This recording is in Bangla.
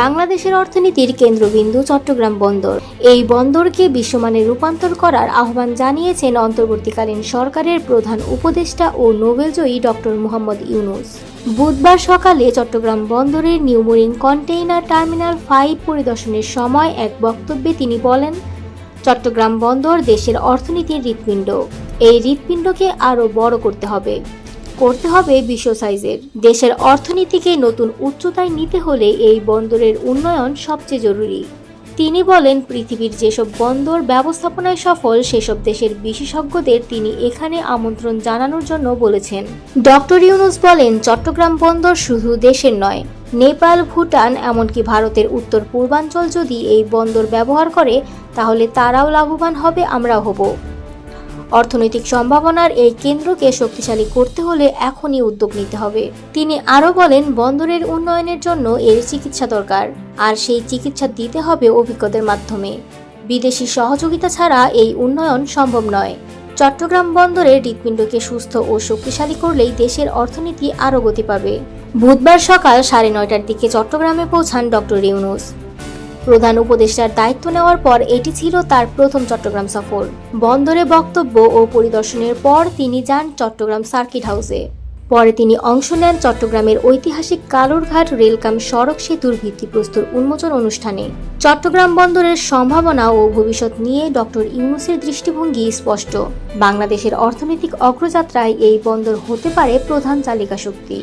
বাংলাদেশের অর্থনীতির কেন্দ্রবিন্দু চট্টগ্রাম বন্দর। এই বন্দরকে বিশ্বমানে রূপান্তর করার আহ্বান জানিয়েছেন অন্তর্বর্তীকালীন সরকারের প্রধান উপদেষ্টা ও নোবেলজয়ী ডক্টর মোহাম্মদ ইউনুস। বুধবার সকালে চট্টগ্রাম বন্দরের নিউমোরিং কন্টেইনার টার্মিনাল ফাইভ পরিদর্শনের সময় এক বক্তব্যে তিনি বলেন, চট্টগ্রাম বন্দর দেশের অর্থনীতির হৃৎপিণ্ড। এই হৃৎপিণ্ডকে আরও বড় করতে হবে। করতে হবে বিশ্ব সাইজের। দেশের অর্থনীতিকে নতুন উচ্চতায় নিতে হলে এই বন্দরের উন্নয়ন সবচেয়ে জরুরি। তিনি বলেন, পৃথিবীর যেসব বন্দর ব্যবস্থাপনায় সফল, সেসব দেশের বিশেষজ্ঞদের তিনি এখানে আমন্ত্রণ জানানোর জন্য বলেছেন। ডক্টর ইউনুস বলেন, চট্টগ্রাম বন্দর শুধু দেশের নয়, নেপাল, ভুটান, এমনকি ভারতের উত্তর পূর্বাঞ্চল যদি এই বন্দর ব্যবহার করে, তাহলে তারাও লাভবান হবে, আমরাও হব। অর্থনৈতিক সম্ভাবনার এই কেন্দ্রকে শক্তিশালী করতে হলে এখনই উদ্যোগ নিতে হবে। তিনি আরও বলেন, বন্দরের উন্নয়নের জন্য এর চিকিৎসা দরকার, আর সেই চিকিৎসা দিতে হবে অভিজ্ঞদের মাধ্যমে। বিদেশি সহযোগিতা ছাড়া এই উন্নয়ন সম্ভব নয়। চট্টগ্রাম বন্দরের হৃৎপিণ্ডকে সুস্থ ও শক্তিশালী করলেই দেশের অর্থনীতি আরও গতি পাবে। বুধবার সকাল সাড়ে নয়টার দিকে চট্টগ্রামে পৌঁছান ডক্টর ইউনুস। প্রধান উপদেষ্টার দায়িত্ব নেওয়ার পর এটি ছিল তার প্রথম চট্টগ্রাম সফর। বন্দরে বক্তব্য ও পরিদর্শনের পর তিনি যান চট্টগ্রাম সার্কিট হাউসে। পরে তিনি অংশ নেন চট্টগ্রামের ঐতিহাসিক কালুরঘাট রেলকাম সড়ক সেতুর ভিত্তিপ্রস্তর উন্মোচন অনুষ্ঠানে। চট্টগ্রাম বন্দরের সম্ভাবনা ও ভবিষ্যৎ নিয়ে ডক্টর ইউনুসের দৃষ্টিভঙ্গি স্পষ্ট। বাংলাদেশের অর্থনৈতিক অগ্রযাত্রায় এই বন্দর হতে পারে প্রধান চালিকা শক্তি